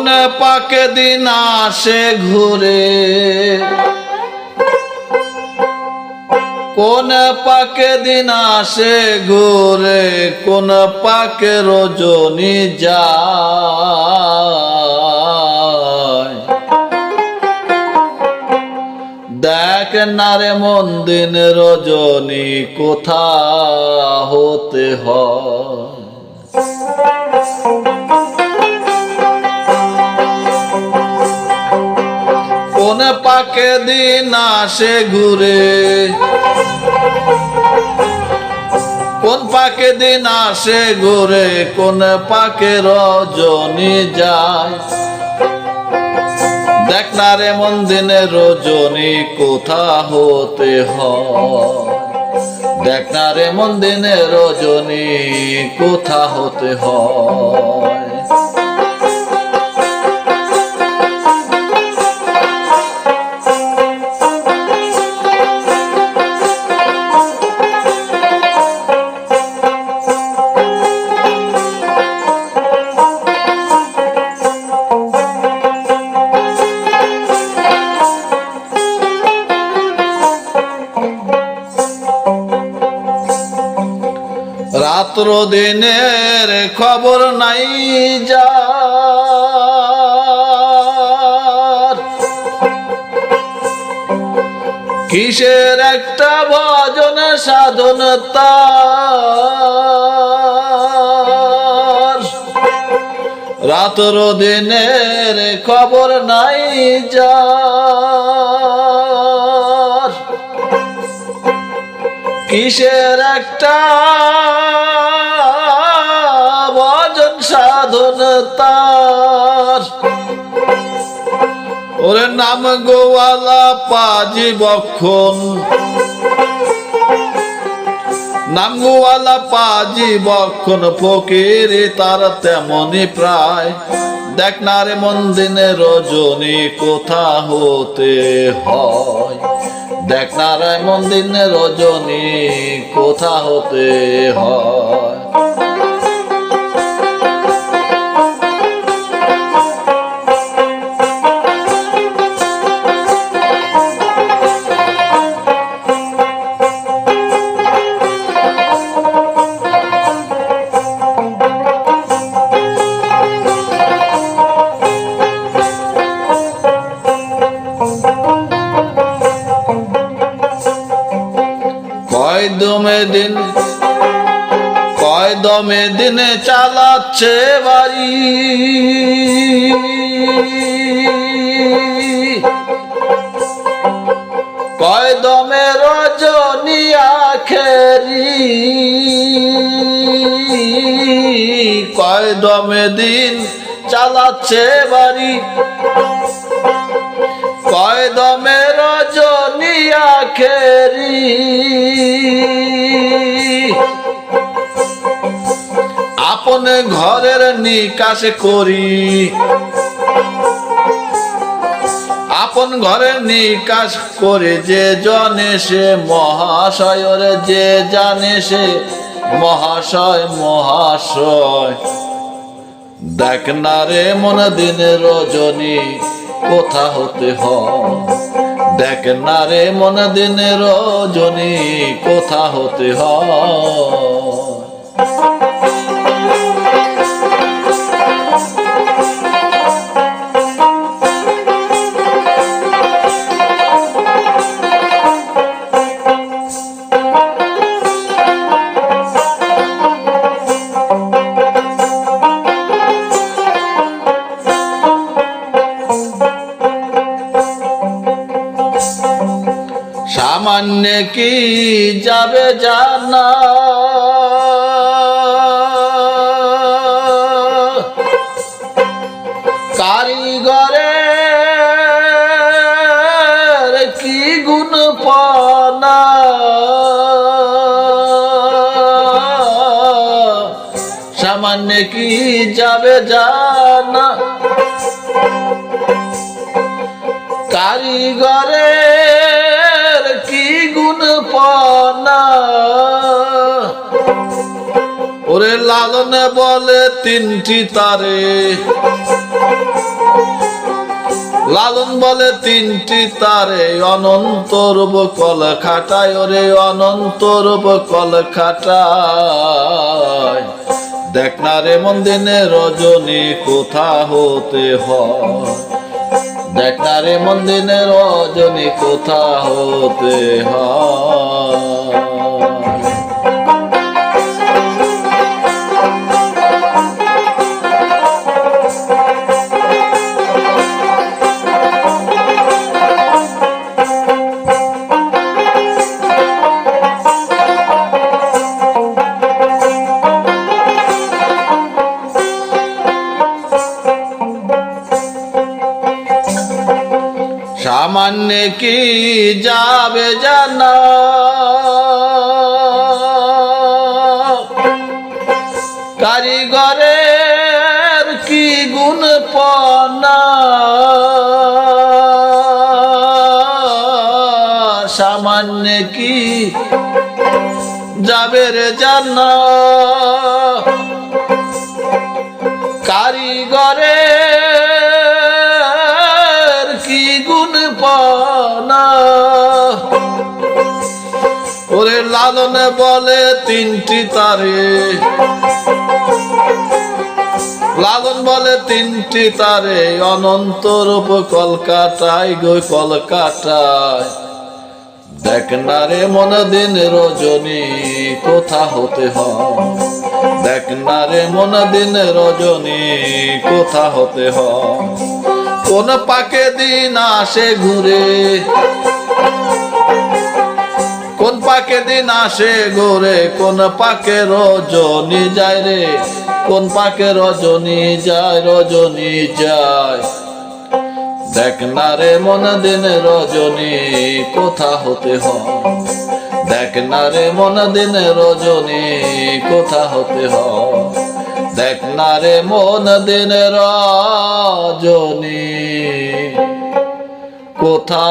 কোন পাকে দিন আসে ঘুরে। কোন পাকে দিন আসে ঘুরে, কোন পাকে রজনী যায়। দেখ না রে মন দিন রজনী, কোথা হতে হয়। কোন পাকে দিন আসে ঘুরে? কোন পাকে দিন আসে ঘুরে? কোন পাকে রজনী যায়? দেখ না রে মন দিনে রজনী কোথা হতে হয়? দেখ না রে মন দিনে রজনী কোথা হতে হয়? রাত্র দিনের খবর নাই যা কিসের একটা ভজন সাধন তার? রাত্র দিনের খবর নাই যা কিসের একটা ভজন সাধন তার? ওরে নাম গোয়ালা পাজি বক্ষণ। নাম গোয়ালা পাজি বক্ষণ, ফকির তার তেমনি প্রায়। দেখ না রে মন দিনে রজনী কোথা হতে হয়। দেখ নারায় মন্দির মন রজনী কোথা হতে হয়? দিন কয় দমে দিনে চালাচ্ছে বাড়ি কয় দমে রজনী আখেরি কয় দমে দিন চালাচ্ছে বাড়ি। কয় দমে রজনী আখেরি আপন ঘরের নিকাশ করি। আপন ঘরের নিকাশ করে যে জনে সে মহাশয়ের, যে জানে সে মহাশয় মহাশয়। দেখ না রে মন দিন রজনী, কোথা হতে হয় দেখ না রে মন দিন রজনী, কোথা হতে হয় সামান্য কি যাবে জানা? কারিগরের কি গুণ পানা সামান্য কি যাবে জানা? কারিগরের কি ওরে লালনে বলে তিনটি তারে। লালন বলে তিনটি তারে অনন্ত রূপ কল খাটায়। ওরে অনন্ত রূপ কল খাটায়। দেখ না রে মন দিনে রজনী কোথা হতে হয়। দেখ না রে মন রজনী কোথা হতে হয়? সামান্য কি যাবে জানা? কারিগরের কি গুণ পনা? সামান্য কি যাবে রে জানা? কারিগরের বলে তিনটি তারে। লালন বলে তিনটি তারে, অনন্ত রূপ কলকাতায় গো কলকাতায়। দেখ না রে মন দিন রজনী, কোথা হতে হয় দেখ না রে মন দিন রজনী, কোথা হতে হয় কোন পাকে দিন আসে ঘুরে কোন পাকে দিন আসে ঘুরে কোন পাকে রজনী যায় রে, কোন পাকে রজনী যায় রজনী যায় দেখ না রে মন দিন রজনী, কোথা হতে হয় দেখ না রে মন দিন রজনী, কোথা হতে হয় দেখ না রে মন দিন রজনী, কোথা